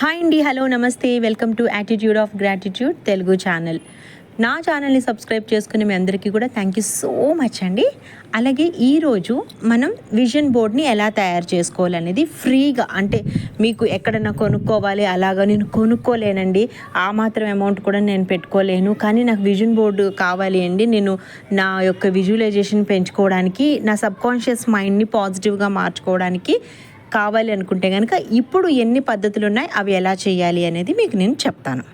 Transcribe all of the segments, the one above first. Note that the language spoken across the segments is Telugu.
హాయ్ అండి హలో నమస్తే welcome to attitude of gratitude Telugu channel నా ఛానల్ని సబ్స్క్రైబ్ చేసుకునే మీ అందరికీ కూడా థ్యాంక్ యూ సో మచ్ అండి. అలాగే ఈరోజు మనం విజన్ బోర్డ్ని ఎలా తయారు చేసుకోవాలనేది ఫ్రీగా అంటే మీకు ఎక్కడన్నా కొనుక్కోవాలి అలాగా నేను కొనుక్కోలేనండి. ఆ మాత్రం అమౌంట్ కూడా నేను పెట్టుకోలేను. కానీ నాకు విజన్ బోర్డు కావాలి అండి. నేను నా యొక్క విజువలైజేషన్ పెంచుకోవడానికి నా సబ్కాన్షియస్ మైండ్ని పాజిటివ్గా మార్చుకోవడానికి కావాలి అనుకుంటే కనుక ఇప్పుడు ఎన్ని పద్ధతులు ఉన్నాయి అవి ఎలా చేయాలి అనేది మీకు నేను చెప్తాను.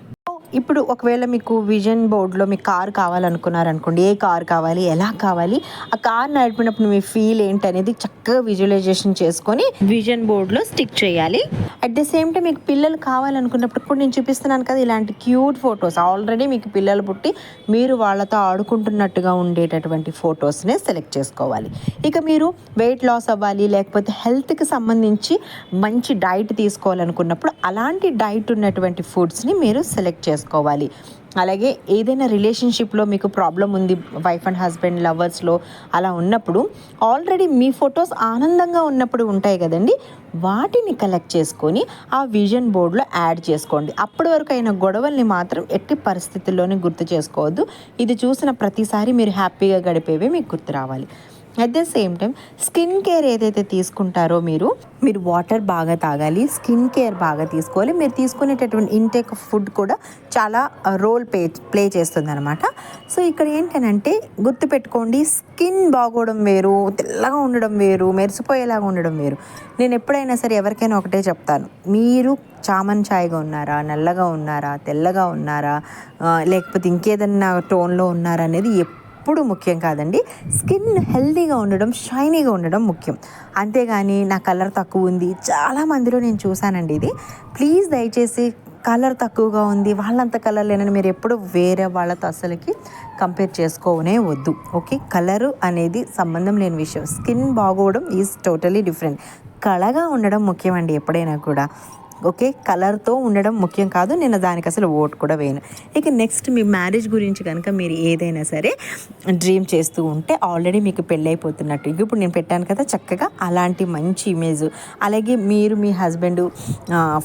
ఇప్పుడు ఒకవేళ మీకు విజన్ బోర్డ్లో మీ కార్ కావాలనుకున్నారనుకోండి ఏ కార్ కావాలి ఎలా కావాలి ఆ కార్ నడిపినప్పుడు మీ ఫీల్ ఏంటి అనేది చక్కగా విజువలైజేషన్ చేసుకొని విజన్ బోర్డ్లో స్టిక్ చేయాలి. అట్ ద సేమ్ టైం మీకు పిల్లలు కావాలనుకున్నప్పుడు ఇప్పుడు నేను చూపిస్తున్నాను కదా ఇలాంటి క్యూట్ ఫొటోస్. ఆల్రెడీ మీకు పిల్లలు పుట్టి మీరు వాళ్ళతో ఆడుకుంటున్నట్టుగా ఉండేటటువంటి ఫొటోస్నే సెలెక్ట్ చేసుకోవాలి. ఇక మీరు వెయిట్ లాస్ అవ్వాలి లేకపోతే హెల్త్కి సంబంధించి మంచి డైట్ తీసుకోవాలనుకున్నప్పుడు అలాంటి డైట్ ఉన్నటువంటి ఫుడ్స్ని మీరు సెలెక్ట్ చేసుకోవాలి. అలాగే ఏదైనా రిలేషన్షిప్లో మీకు ప్రాబ్లం ఉంది వైఫ్ అండ్ హస్బెండ్ లవర్స్లో అలా ఉన్నప్పుడు ఆల్రెడీ మీ ఫొటోస్ ఆనందంగా ఉన్నప్పుడు ఉంటాయి కదండి. వాటిని కలెక్ట్ చేసుకొని ఆ విజన్ బోర్డ్లో యాడ్ చేసుకోండి. అప్పటి వరకు అయిన గొడవల్ని మాత్రం ఎట్టి పరిస్థితుల్లోనే గుర్తు చేసుకోవద్దు. ఇది చూసిన ప్రతిసారి మీరు హ్యాపీగా గడిపేవే మీకు గుర్తు రావాలి. At the same time skin care ఏదైతే తీసుకుంటారో మీరు మీరు వాటర్ బాగా తాగాలి స్కిన్ కేర్ బాగా తీసుకోవాలి. మీరు తీసుకునేటటువంటి ఇంటేక్ ఫుడ్ కూడా చాలా uh, రోల్ ప్లే ప్లే చేస్తుంది అనమాట సో ఇక్కడ ఏంటనంటే గుర్తుపెట్టుకోండి స్కిన్ బాగోవడం వేరు తెల్లగా ఉండడం వేరు మెరిసిపోయేలాగా ఉండడం వేరు. నేను ఎప్పుడైనా సరే ఎవరికైనా ఒకటే చెప్తాను. మీరు చామన్ ఛాయ్గా ఉన్నారా నల్లగా ఉన్నారా తెల్లగా ఉన్నారా uh, లేకపోతే ఇంకేదన్నా టోన్లో ఉన్నారా అనేది ఎప్పుడు ముఖ్యం కాదండి. స్కిన్ హెల్తీగా ఉండడం షైనీగా ఉండడం ముఖ్యం. అంతేగాని నా కలర్ తక్కువ ఉంది. చాలా మందిలో నేను చూశానండి ఇది. ప్లీజ్ దయచేసి కలర్ తక్కువగా ఉంది. వాళ్ళంత కలర్ లేనని మీరు ఎప్పుడు వేరే వాళ్ళతో అసలుకి కంపేర్ చేసుకోవనే వద్దు. ఓకే? కలరు అనేది సంబంధం లేని విషయం. స్కిన్ బాగోవడం ఈజ్ టోటలీ డిఫరెంట్. కళగా ఉండడం ముఖ్యమండి ఎప్పుడైనా కూడా. ఓకే? కలర్తో ఉండడం ముఖ్యం కాదు. నేను దానికి అసలు ఓట్ కూడా వేయను. ఇక నెక్స్ట్ మీ మ్యారేజ్ గురించి కనుక మీరు ఏదైనా సరే డ్రీమ్ చేస్తూ ఉంటే ఆల్రెడీ మీకు పెళ్ళైపోతున్నట్టు. ఇప్పుడు నేను పెట్టాను కదా చక్కగా అలాంటి మంచి ఇమేజ్. అలాగే మీరు మీ హస్బెండ్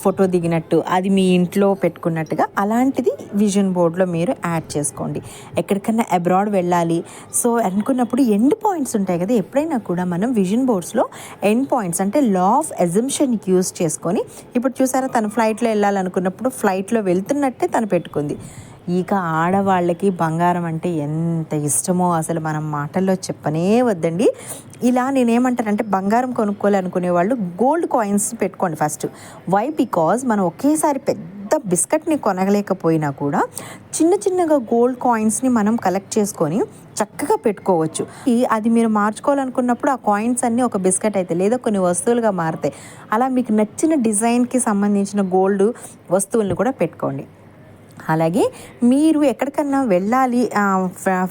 ఫోటో దిగినట్టు అది మీ ఇంట్లో పెట్టుకున్నట్టుగా అలాంటిది విజన్ బోర్డ్లో మీరు యాడ్ చేసుకోండి. ఎక్కడికన్నా అబ్రాడ్ వెళ్ళాలి. సో అనుకున్నప్పుడు ఎండ్ పాయింట్స్ ఉంటాయి కదా ఎప్పుడైనా కూడా మనం విజన్ బోర్డ్స్లో ఎండ్ పాయింట్స్ అంటే లా ఆఫ్ ఎజంప్షన్ యూస్ చేసుకొని ఇప్పుడు చూసారా? తను ఫ్లైట్లో వెళ్ళాలనుకున్నప్పుడు ఫ్లైట్లో వెళ్తున్నట్టే తను పెట్టుకుంది. ఇక ఆడవాళ్ళకి బంగారం అంటే ఎంత ఇష్టమో అసలు మనం మాటల్లో చెప్పనే వద్దండి. ఇలా నేనేమంటానంటే బంగారం కొనుక్కోవాలనుకునే వాళ్ళు గోల్డ్ కాయిన్స్ పెట్టుకోండి ఫస్ట్. వై? బికాజ్ మనం ఒకేసారి పెద్ద బిస్కెట్ని కొనగలేకపోయినా కూడా చిన్న చిన్నగా గోల్డ్ కాయిన్స్ని మనం కలెక్ట్ చేసుకొని చక్కగా పెట్టుకోవచ్చు. ఈ అది మీరు మార్చుకోవాలనుకున్నప్పుడు ఆ కాయిన్స్ అన్నీ ఒక బిస్కెట్ అయితే లేదా కొన్ని వస్తువులుగా మారుతాయి అలా మీకు నచ్చిన డిజైన్కి సంబంధించిన గోల్డ్ వస్తువులను కూడా పెట్టుకోండి. అలాగే మీరు ఎక్కడికన్నా వెళ్ళాలి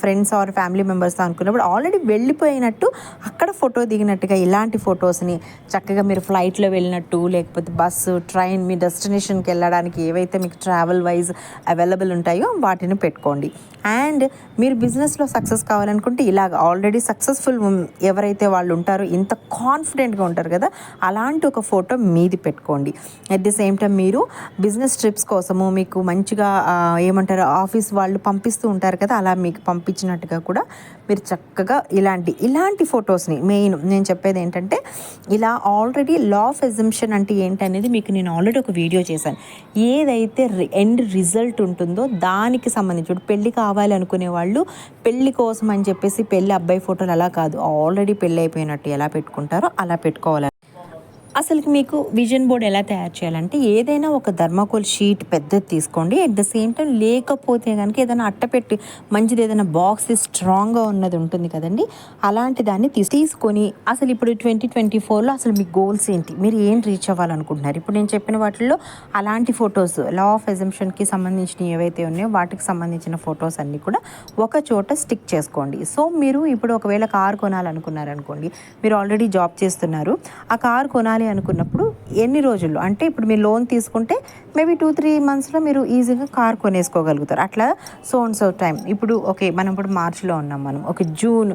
ఫ్రెండ్స్ ఆర్ ఫ్యామిలీ మెంబర్స్ అనుకున్నప్పుడు ఆల్రెడీ వెళ్ళిపోయినట్టు అక్కడ ఫోటో దిగినట్టుగా ఇలాంటి ఫొటోస్ని చక్కగా మీరు ఫ్లైట్లో వెళ్ళినట్టు లేకపోతే బస్సు ట్రైన్ మీ డెస్టినేషన్కి వెళ్ళడానికి ఏవైతే మీకు ట్రావెల్ వైజ్ అవైలబుల్ ఉంటాయో వాటిని పెట్టుకోండి. అండ్ మీరు బిజినెస్లో సక్సెస్ కావాలనుకుంటే ఇలాగ ఆల్రెడీ సక్సెస్ఫుల్ ఎవరైతే వాళ్ళు ఉంటారో ఇంత కాన్ఫిడెంట్గా ఉంటారు కదా అలాంటి ఒక ఫోటో మీది పెట్టుకోండి. అట్ ది సేమ్ టైం మీరు బిజినెస్ ట్రిప్స్ కోసము మీకు మంచిగా ఏమంటారు ఆఫీస్ వాళ్ళు పంపిస్తూ ఉంటారు కదా అలా మీకు పంపించినట్టుగా కూడా మీరు చక్కగా ఇలాంటి ఇలాంటి ఫొటోస్ని మెయిన్ నేను చెప్పేది ఏంటంటే ఇలా ఆల్రెడీ లా ఆఫ్ ఎజంప్షన్ అంటే ఏంటనేది మీకు నేను ఆల్రెడీ ఒక వీడియో చేశాను. ఏదైతే ఎండ్ రిజల్ట్ ఉంటుందో దానికి సంబంధించి పెళ్ళి కావాలి అనుకునే వాళ్ళు పెళ్ళి కోసం అని చెప్పేసి పెళ్ళి అబ్బాయి ఫోటోలు అలా కాదు. ఆల్రెడీ పెళ్ళి అయిపోయినట్టు ఎలా పెట్టుకుంటారో అలా పెట్టుకోవాలి. అసలు మీకు విజన్ బోర్డ్ ఎలా తయారు చేయాలంటే ఏదైనా ఒక ధర్మాకోల్ షీట్ పెద్దది తీసుకోండి. అట్ ద సేమ్ టైం లేకపోతే కనుక ఏదైనా అట్టపెట్టి మంచిది ఏదైనా బాక్స్ స్ట్రాంగ్గా ఉన్నది ఉంటుంది కదండి. అలాంటి దాన్ని తీసుకొని అసలు ఇప్పుడు ట్వంటీ ట్వంటీ ఫోర్లో అసలు మీ గోల్స్ ఏంటి? మీరు ఏం రీచ్ అవ్వాలనుకుంటున్నారు? ఇప్పుడు నేను చెప్పిన వాటిల్లో అలాంటి ఫొటోస్ లా ఆఫ్ ఎజంప్షన్కి సంబంధించిన ఏవైతే ఉన్నాయో వాటికి సంబంధించిన ఫొటోస్ అన్నీ కూడా ఒక చోట స్టిక్ చేసుకోండి. సో మీరు ఇప్పుడు ఒకవేళ కార్ కొనాలనుకున్నారనుకోండి మీరు ఆల్రెడీ జాబ్ చేస్తున్నారు. ఆ కార్ కొనాలి అనుకున్నప్పుడు ఎన్ని రోజుల్లో? అంటే ఇప్పుడు మీరు లోన్ తీసుకుంటే మేబీ టూ త్రీ మంత్స్లో మీరు ఈజీగా కార్ కొనేసుకోగలుగుతారు. అట్లా సో అండ్ సో టైం ఇప్పుడు ఓకే మనం ఇప్పుడు మార్చిలో ఉన్నాం మనం. ఒక జూన్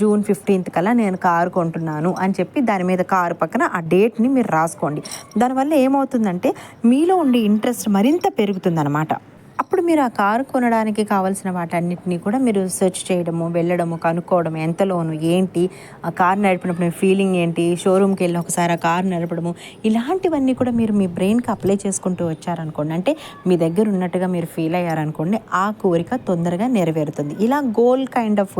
జూన్ ఫిఫ్టీన్త్ కల్లా నేను కారు కొంటున్నాను అని చెప్పి దాని మీద కారు పక్కన ఆ డేట్ని మీరు రాసుకోండి. దానివల్ల ఏమవుతుందంటే మీలో ఉండే ఇంట్రెస్ట్ మరింత పెరుగుతుందన్నమాట. అప్పుడు మీరు ఆ కారు కొనడానికి కావాల్సిన వాటన్నిటిని కూడా మీరు సెర్చ్ చేయడము వెళ్ళడము కనుక్కోవడం ఎంత లోను ఏంటి ఆ కారు నడిపినప్పుడు ఫీలింగ్ ఏంటి షోరూమ్కి వెళ్ళి ఒకసారి ఆ కారు నడపడము ఇలాంటివన్నీ కూడా మీరు మీ బ్రెయిన్కి అప్లై చేసుకుంటూ వచ్చారనుకోండి. అంటే మీ దగ్గర ఉన్నట్టుగా మీరు ఫీల్ అయ్యారనుకోండి ఆ కోరిక తొందరగా నెరవేరుతుంది. ఇలా గోల్ కైండ్ ఆఫ్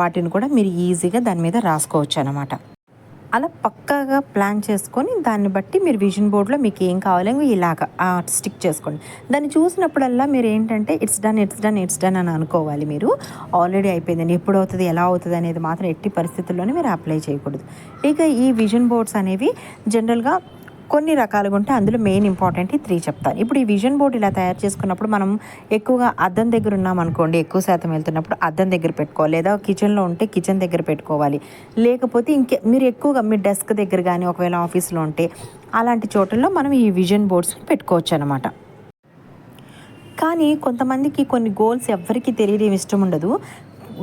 వాటిని కూడా మీరు ఈజీగా దాని మీద రాసుకోవచ్చు అనమాట అలా పక్కాగా ప్లాన్ చేసుకొని దాన్ని బట్టి మీరు విజన్ బోర్డ్లో మీకు ఏం కావాలో ఇలాగ స్టిక్ చేసుకోండి. దాన్ని చూసినప్పుడల్లా మీరు ఏంటంటే it's done it's done it's done అని అనుకోవాలి మీరు. ఆల్రెడీ అయిపోయిందండి ఎప్పుడు అవుతుంది ఎలా అవుతుంది అనేది మాత్రం ఎట్టి పరిస్థితుల్లోనే మీరు అప్లై చేయకూడదు. ఇక ఈ విజన్ బోర్డ్స్ అనేవి జనరల్గా కొన్ని రకాలుగా ఉంటే అందులో మెయిన్ ఇంపార్టెంట్ త్రీ చెప్తాను. ఇప్పుడు ఈ విజన్ బోర్డ్ ఇలా తయారు చేసుకున్నప్పుడు మనం ఎక్కువగా అద్దం దగ్గర ఉన్నాం అనుకోండి ఎక్కువ శాతం వెళ్తున్నప్పుడు అద్దం దగ్గర పెట్టుకోవాలి. లేదా కిచెన్లో ఉంటే కిచెన్ దగ్గర పెట్టుకోవాలి. లేకపోతే ఇంకే మీరు ఎక్కువగా మీ డెస్క్ దగ్గర కానీ ఒకవేళ ఆఫీస్లో ఉంటే అలాంటి చోట్లలో మనం ఈ విజన్ బోర్డ్స్ని పెట్టుకోవచ్చు అనమాట కానీ కొంతమందికి కొన్ని గోల్స్ ఎవరికీ తెలియడం ఇష్టం ఉండదు.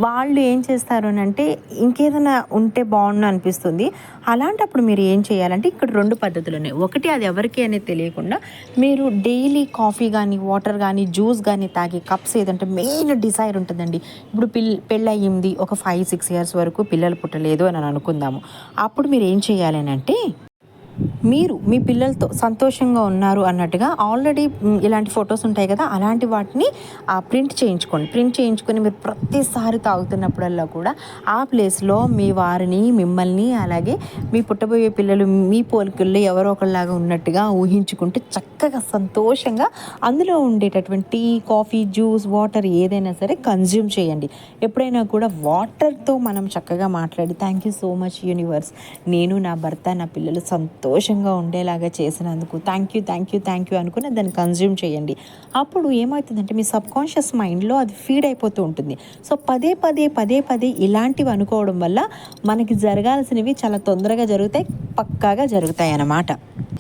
వాళ్ళు ఏం చేస్తారు అని అంటే ఇంకేదైనా ఉంటే బాగుండు అనిపిస్తుంది. అలాంటప్పుడు మీరు ఏం చేయాలంటే ఇక్కడ రెండు పద్ధతులు ఉన్నాయి. ఒకటి అది ఎవరికి అనేది తెలియకుండా మీరు డైలీ కాఫీ కానీ వాటర్ కానీ జ్యూస్ కానీ తాగే కప్స్ ఏదంటే మెయిన్ డిజైర్ ఉంటుందండి. ఇప్పుడు పిల్ పెళ్ళయింది ఒక ఫైవ్ సిక్స్ ఇయర్స్ వరకు పిల్లలు పుట్టలేదు అని అనుకుందాము. అప్పుడు మీరు ఏం చేయాలి అని అంటే మీరు మీ పిల్లలతో సంతోషంగా ఉన్నారు అన్నట్టుగా ఆల్రెడీ ఇలాంటి ఫొటోస్ ఉంటాయి కదా అలాంటి వాటిని ప్రింట్ చేయించుకోండి. ప్రింట్ చేయించుకొని మీరు ప్రతిసారి తాగుతున్నప్పుడల్లా కూడా ఆ ప్లేస్లో మీ వారిని మిమ్మల్ని అలాగే మీ పుట్టబోయే పిల్లలు మీ పోలికల్లో ఎవరో ఒకళ్ళలాగా ఉన్నట్టుగా ఊహించుకుంటే చక్కగా సంతోషంగా అందులో ఉండేటటువంటి టీ కాఫీ జ్యూస్ వాటర్ ఏదైనా సరే కన్జ్యూమ్ చేయండి. ఎప్పుడైనా కూడా వాటర్తో మనం చక్కగా మాట్లాడి thank you so much universe నేను నా భర్త నా పిల్లలు సంతోషంగా ఉండేలాగా చేసినందుకు thank you thank you thank you అనుకుని దాన్ని కన్జ్యూమ్ చేయండి. అప్పుడు ఏమవుతుందంటే మీ సబ్ కాన్షియస్ మైండ్లో అది ఫీడ్ అయిపోతూ ఉంటుంది. సో పదే పదే పదే పదే ఇలాంటివి అనుకోవడం వల్ల మనకి జరగాల్సినవి చాలా తొందరగా జరుగుతాయి పక్కాగా జరుగుతాయి అన్నమాట.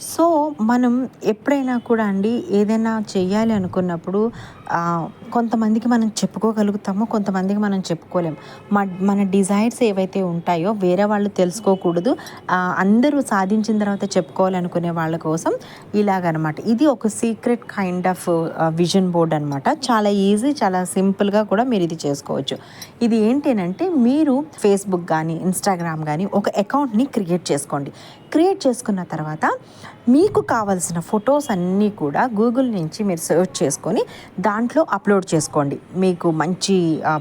సో మనం ఎప్పుడైనా కూడా అండి ఏదైనా చేయాలి అనుకున్నప్పుడు కొంతమందికి మనం చెప్పుకోగలుగుతామో కొంతమందికి మనం చెప్పుకోలేం. మన మన డిజైర్స్ ఏవైతే ఉంటాయో వేరే వాళ్ళు తెలుసుకోకూడదు. అందరూ సాధించిన తర్వాత చెప్పుకోవాలనుకునే వాళ్ళ కోసం ఇలాగనమాట. ఇది ఒక secret kind of vision board అనమాట. చాలా ఈజీ చాలా సింపుల్గా కూడా మీరు ఇది చేసుకోవచ్చు. ఇది ఏంటంటే మీరు ఫేస్బుక్ కానీ ఇన్స్టాగ్రామ్ కానీ ఒక అకౌంట్ని క్రియేట్ చేసుకోండి. క్రియేట్ చేసుకున్న తర్వాత మీకు కావాల్సిన ఫొటోస్ అన్నీ కూడా గూగుల్ నుంచి మీరు సెర్చ్ చేసుకొని దాంట్లో అప్లోడ్ చేసుకోండి. మీకు మంచి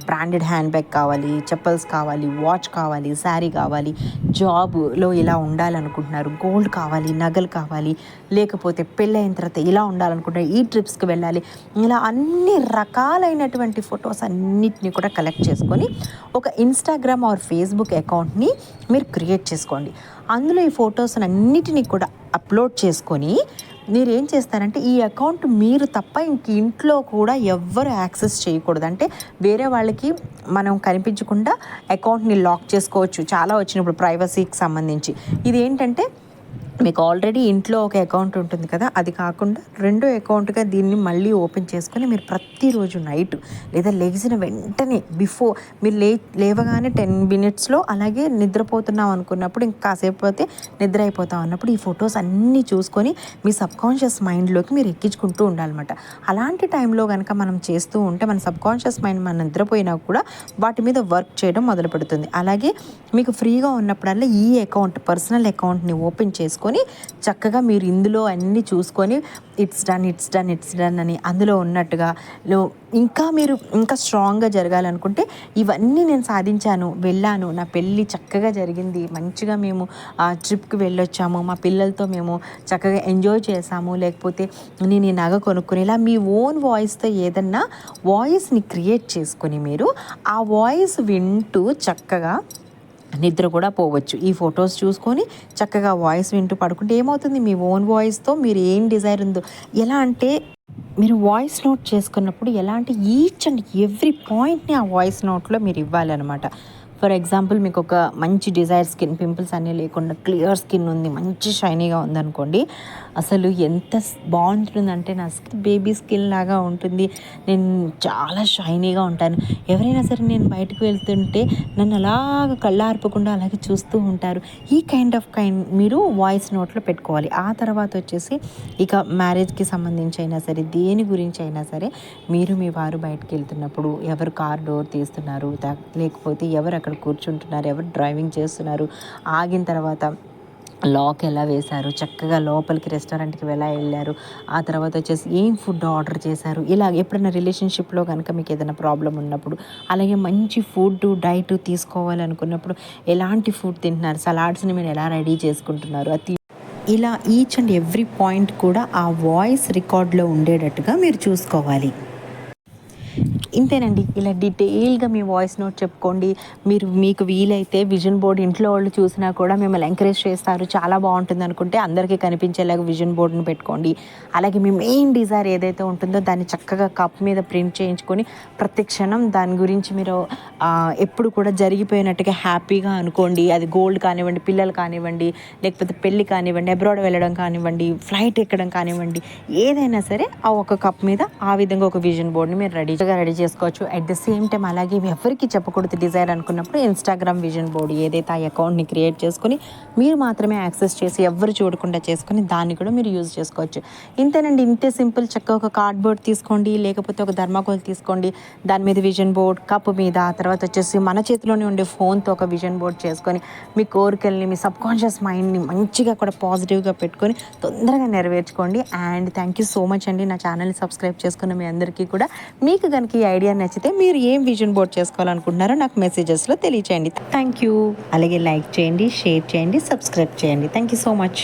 బ్రాండెడ్ హ్యాండ్ బ్యాగ్ కావాలి చెప్పల్స్ కావాలి వాచ్ కావాలి శారీ కావాలి జాబ్లో ఇలా ఉండాలనుకుంటున్నారు గోల్డ్ కావాలి నగలు కావాలి లేకపోతే పెళ్ళైన తర్వాత ఇలా ఉండాలనుకుంటున్నారు ఈ ట్రిప్స్కి వెళ్ళాలి ఇలా అన్ని రకాలైనటువంటి ఫొటోస్ అన్నిటిని కూడా కలెక్ట్ చేసుకొని ఒక ఇన్స్టాగ్రామ్ ఆర్ ఫేస్బుక్ అకౌంట్ని మీరు క్రియేట్ చేసుకోండి. అందులో ఈ ఫొటోస్ అన్నిటినీ కూడా అప్లోడ్ చేసుకొని మీరు ఏం చేస్తారంటే ఈ అకౌంట్ మీరు తప్ప ఇంక ఇంట్లో కూడా ఎవ్వరు యాక్సెస్ చేయకూడదు. అంటే వేరే వాళ్ళకి మనం కనిపించకుండా అకౌంట్ని లాక్ చేసుకోవచ్చు. చాలా వచ్చినప్పుడు ప్రైవసీకి సంబంధించి. ఇది ఏంటంటే మీకు ఆల్రెడీ ఇంట్లో ఒక అకౌంట్ ఉంటుంది కదా అది కాకుండా రెండో అకౌంట్గా దీన్ని మళ్ళీ ఓపెన్ చేసుకొని మీరు ప్రతిరోజు నైట్ లేదా లేచిన వెంటనే బిఫోర్ మీరు లే లేవగానే టెన్ మినిట్స్లో అలాగే నిద్రపోతున్నాం అనుకున్నప్పుడు ఇంకా కాసేపు పోతే నిద్ర అయిపోతాం అన్నప్పుడు ఈ ఫొటోస్ అన్నీ చూసుకొని మీ సబ్కాన్షియస్ మైండ్లోకి మీరు ఎక్కించుకుంటూ ఉండాలన్నమాట. అలాంటి టైంలో కనుక మనం చేస్తూ ఉంటే మన సబ్కాన్షియస్ మైండ్ మనం నిద్రపోయినా కూడా వాటి మీద వర్క్ చేయడం మొదలు పెడుతుంది అలాగే మీకు ఫ్రీగా ఉన్నప్పుడల్లా ఈ అకౌంట్ పర్సనల్ అకౌంట్ని ఓపెన్ చేసుకొని చక్కగా మీరు ఇందులో అన్నీ చూసుకొని it's done it's done it's done అని అందులో ఉన్నట్టుగా లో ఇంకా మీరు ఇంకా స్ట్రాంగ్గా జరగాలనుకుంటే ఇవన్నీ నేను సాధించాను వెళ్ళాను. నా పెళ్ళి చక్కగా జరిగింది. మంచిగా మేము ఆ ట్రిప్కి వెళ్ళొచ్చాము. మా పిల్లలతో మేము చక్కగా ఎంజాయ్ చేసాము లేకపోతే నేను ఈ నగ కొనుక్కుని ఇలా మీ ఓన్ వాయిస్తో ఏదన్నా వాయిస్ని క్రియేట్ చేసుకొని మీరు ఆ వాయిస్ వింటూ చక్కగా నిద్ర కూడా పోవచ్చు. ఈ ఫొటోస్ చూసుకొని చక్కగా వాయిస్ వింటూ పడుకుంటే ఏమవుతుంది? మీ ఓన్ వాయిస్తో మీరు ఏం డిజైర్ ఉందో ఎలా అంటే మీరు వాయిస్ నోట్ చేసుకున్నప్పుడు ఎలాంటి ఈచ్ అండ్ ఎవ్రీ పాయింట్ని ఆ వాయిస్ నోట్లో మీరు ఇవ్వాలన్నమాట. ఫర్ ఎగ్జాంపుల్ మీకు ఒక మంచి డిజైర్ స్కిన్ పింపుల్స్ అన్నీ లేకుండా క్లియర్ స్కిన్ ఉంది మంచి షైనీగా ఉందనుకోండి అసలు ఎంత బాగుంటుందంటే నా స్కిన్ బేబీ స్కిన్ లాగా ఉంటుంది. నేను చాలా షైనీగా ఉంటాను. ఎవరైనా సరే నేను బయటకు వెళ్తుంటే నన్ను అలాగ కళ్ళార్పకుండా అలాగే చూస్తూ ఉంటారు. ఈ కైండ్ ఆఫ్ కైండ్ మీరు వాయిస్ నోట్లో పెట్టుకోవాలి. ఆ తర్వాత వచ్చేసి ఇక మ్యారేజ్కి సంబంధించి అయినా సరే దేని గురించి అయినా సరే మీరు మీ వారు బయటకు వెళ్తున్నప్పుడు ఎవరు కార్ డోర్ తీస్తున్నారు లేకపోతే ఎవరు అక్కడ కూర్చుంటున్నారు ఎవరు డ్రైవింగ్ చేస్తున్నారు ఆగిన తర్వాత లాక్ ఎలా వేశారు చక్కగా లోపలికి రెస్టారెంట్కి ఎలా వెళ్ళారు ఆ తర్వాత వచ్చేసి ఏం ఫుడ్ ఆర్డర్ చేశారు ఇలా ఎప్పుడైనా రిలేషన్షిప్లో కనుక మీకు ఏదైనా ప్రాబ్లం ఉన్నప్పుడు అలాగే మంచి ఫుడ్ డైట్ తీసుకోవాలనుకున్నప్పుడు ఎలాంటి ఫుడ్ తింటున్నారు సలాడ్స్ని మీరు ఎలా రెడీ చేసుకుంటున్నారు అది ఇలా ఈచ్ అండ్ ఎవ్రీ పాయింట్ కూడా ఆ వాయిస్ రికార్డ్లో ఉండేటట్టుగా మీరు చూసుకోవాలి. ఇంతేనండి. ఇలా డీటెయిల్గా మీ వాయిస్ నోట్ చెప్పుకోండి. మీరు మీకు వీలైతే విజన్ బోర్డ్ ఇంట్లో వాళ్ళు చూసినా కూడా మిమ్మల్ని ఎంకరేజ్ చేస్తారు. చాలా బాగుంటుంది అనుకుంటే అందరికీ కనిపించేలాగా విజన్ బోర్డుని పెట్టుకోండి. అలాగే మీ మెయిన్ డిజైర్ ఏదైతే ఉంటుందో దాన్ని చక్కగా కప్ మీద ప్రింట్ చేయించుకొని ప్రతి క్షణం దాని గురించి మీరు ఎప్పుడు కూడా జరిగిపోయినట్టుగా హ్యాపీగా అనుకోండి. అది గోల్డ్ కానివ్వండి పిల్లలు కానివ్వండి లేకపోతే పెళ్ళి కానివ్వండి అబ్రాడ్ వెళ్ళడం కానివ్వండి ఫ్లైట్ ఎక్కడం కానివ్వండి ఏదైనా సరే ఆ ఒక కప్ మీద ఆ విధంగా ఒక విజన్ బోర్డ్ని మీరు రెడీగా రెడీ చేసుకోవచ్చు. అట్ ద సేమ్ టైం అలాగే ఎవరికి చెప్పకూడదు డిజైర్ అనుకున్నప్పుడు ఇన్స్టాగ్రామ్ విజన్ బోర్డ్ ఏదైతే ఆ అకౌంట్ని క్రియేట్ చేసుకొని మీరు మాత్రమే యాక్సెస్ చేసి ఎవరు చూడకుండా చేసుకొని దాన్ని కూడా మీరు యూజ్ చేసుకోవచ్చు. ఇంతేనండి ఇంతే సింపుల్ చక్కగా ఒక కార్డ్బోర్డ్ తీసుకోండి లేకపోతే ఒక ధర్మాకోల్ తీసుకోండి దాని మీద విజన్ బోర్డ్ కప్ మీద తర్వాత వచ్చేసి మన చేతిలోనే ఉండే ఫోన్తో ఒక విజన్ బోర్డ్ చేసుకొని మీ కోరికల్ని మీ సబ్ కాన్షియస్ మైండ్ని మంచిగా కూడా పాజిటివ్గా పెట్టుకొని తొందరగా నెరవేర్చుకోండి. And thank you so much అండి. నా ఛానల్ని సబ్స్క్రైబ్ చేసుకున్న మీ అందరికీ కూడా. మీకు కనుక ఈ ఐడియా నచ్చితే మీరు ఏం విజన్ బోర్డ్ చేసుకోవాలనుకుంటున్నారో నాకు మెసేజెస్లో తెలియచేయండి. థ్యాంక్ యూ అలాగే లైక్ చేయండి షేర్ చేయండి సబ్స్క్రైబ్ చేయండి. Thank you so much